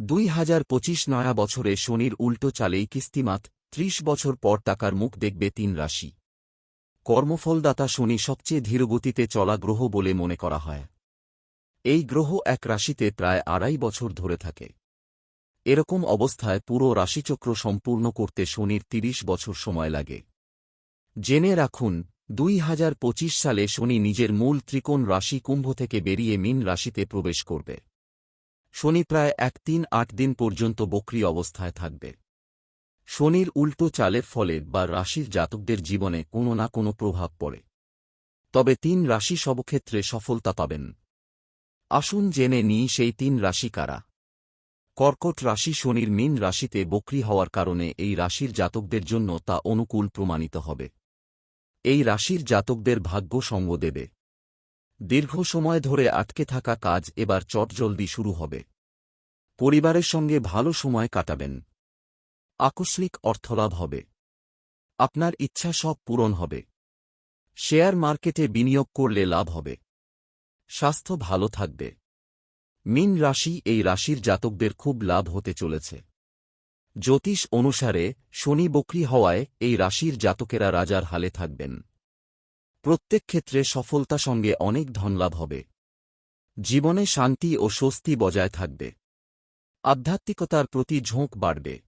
দুই হাজার পঁচিশ নয়া বছরে শনির উল্টো চালেই কিস্তিমাত, ত্রিশ বছর পর টাকার মুখ দেখবে তিন রাশি। কর্মফলদাতা শনি সবচেয়ে ধীরগতিতে চলা গ্রহ বলে মনে করা হয়। এই গ্রহ এক রাশিতে প্রায় আড়াই বছর ধরে থাকে। এরকম অবস্থায় পুরো রাশিচক্র সম্পূর্ণ করতে শনির তিরিশ বছর সময় লাগে। জেনে রাখুন, দুই হাজার পঁচিশ সালে শনি নিজের মূল ত্রিকোণ রাশি কুম্ভ থেকে বেরিয়ে মীন রাশিতে প্রবেশ করবে। শনি প্রায় এক তিন আট দিন পর্যন্ত বক্রি অবস্থায় থাকবে। শনির উল্টো চালের ফলে বা রাশির জাতকদের জীবনে কোনো না কোনো প্রভাব পড়ে। তবে তিন রাশি সবক্ষেত্রে সফলতা পাবেন। আসুন জেনে নিই সেই তিন রাশি কারা। কর্কট রাশি শনির মীন রাশিতে বক্রি হওয়ার কারণে এই রাশির জাতকদের জন্য তা অনুকূল প্রমাণিত হবে। এই রাশির জাতকদের ভাগ্য সঙ্গ দেবে। দীর্ঘ সময় ধরে আটকে থাকা কাজ এবার চটজলদি শুরু হবে। পরিবারের সঙ্গে ভালো সময় কাটাবেন। আকস্মিক অর্থলাভ হবে। আপনার ইচ্ছা সব পূরণ হবে। শেয়ার মার্কেটে বিনিয়োগ করলে লাভ হবে। স্বাস্থ্য ভালো থাকবে। মিন রাশি এই রাশির জাতকদের খুব লাভ হতে চলেছে। জ্যোতিষ অনুসারে শনি বক্রি হওয়ায় এই রাশির জাতকেরা রাজার হালে থাকবেন। প্রত্যেক ক্ষেত্রে সফলতা সঙ্গে অনেক ধনলাভ হবে। জীবনে শান্তি ও স্বস্তি বজায় থাকবে। আধ্যাত্মিকতার প্রতি ঝোঁক বাড়বে।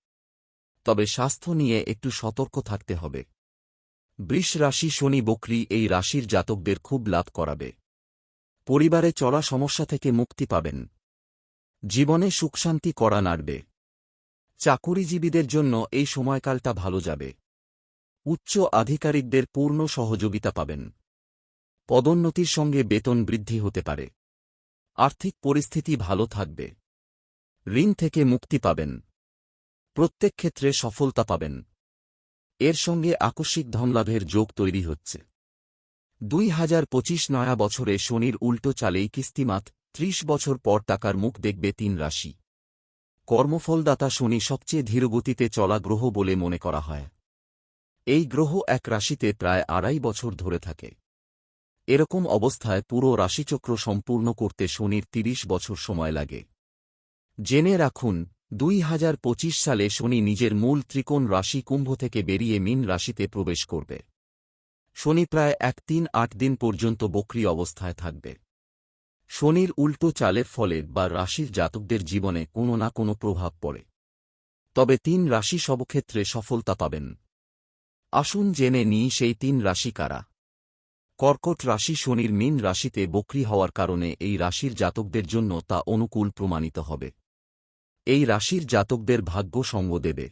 তবে স্বাস্থ্য নিয়ে একটু সতর্ক থাকতে হবে। বৃষ রাশি শনি বকরি এই রাশির জাতকদের খুব লাভ করাবে। পরিবারে চলা সমস্যা থেকে মুক্তি পাবেন। জীবনে সুখশান্তি করা নাড়বে। চাকুরিজীবীদের জন্য এই সময়কালটা ভালো যাবে। উচ্চ আধিকারিকদের পূর্ণ সহযোগিতা পাবেন। পদোন্নতির সঙ্গে বেতন বৃদ্ধি হতে পারে। আর্থিক পরিস্থিতি ভালো থাকবে। ঋণ থেকে মুক্তি পাবেন। প্রত্যেক ক্ষেত্রে সফলতা পাবেন। এর সঙ্গে আকস্মিক ধনলাভের যোগ তৈরি হচ্ছে। দুই হাজার পঁচিশ নয়া বছরে শনির উল্টো চালেই কিস্তিমাত ত্রিশ বছর পর টাকার মুখ দেখবে তিন রাশি। কর্মফলদাতা শনি সবচেয়ে ধীরগতিতে চলা গ্রহ বলে মনে করা হয়। এই গ্রহ এক রাশিতে প্রায় আড়াই বছর ধরে থাকে। এরকম অবস্থায় পুরো রাশিচক্র সম্পূর্ণ করতে শনির তিরিশ বছর সময় লাগে। জেনে রাখুন, দুই হাজার পঁচিশ সালে শনি নিজের মূল ত্রিকোণ রাশি কুম্ভ থেকে বেরিয়ে মিন রাশিতে প্রবেশ করবে। শনি প্রায় এক তিন আট দিন পর্যন্ত বক্রি অবস্থায় থাকবে। শনির উল্টো চালের ফলে বা রাশির জাতকদের জীবনে কোনো না কোনো প্রভাব পড়ে। তবে তিন রাশি সবক্ষেত্রে সফলতা পাবেন। আসুন জেনে নিই সেই তিন রাশি কারা। কর্কট রাশি শনির মীন রাশিতে বক্রি হওয়ার কারণে এই রাশির জাতকদের জন্য তা অনুকূল প্রমাণিত হবে। এই রাশির জাতকদের ভাগ্য সঙ্গ দেবে।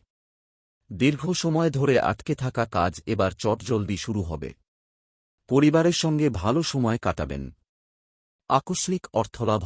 দীর্ঘ সময় ধরে আটকে থাকা কাজ এবার চটজলদি শুরু হবে। পরিবারের সঙ্গে ভালো সময় কাটাবেন। আকস্মিক অর্থলাভ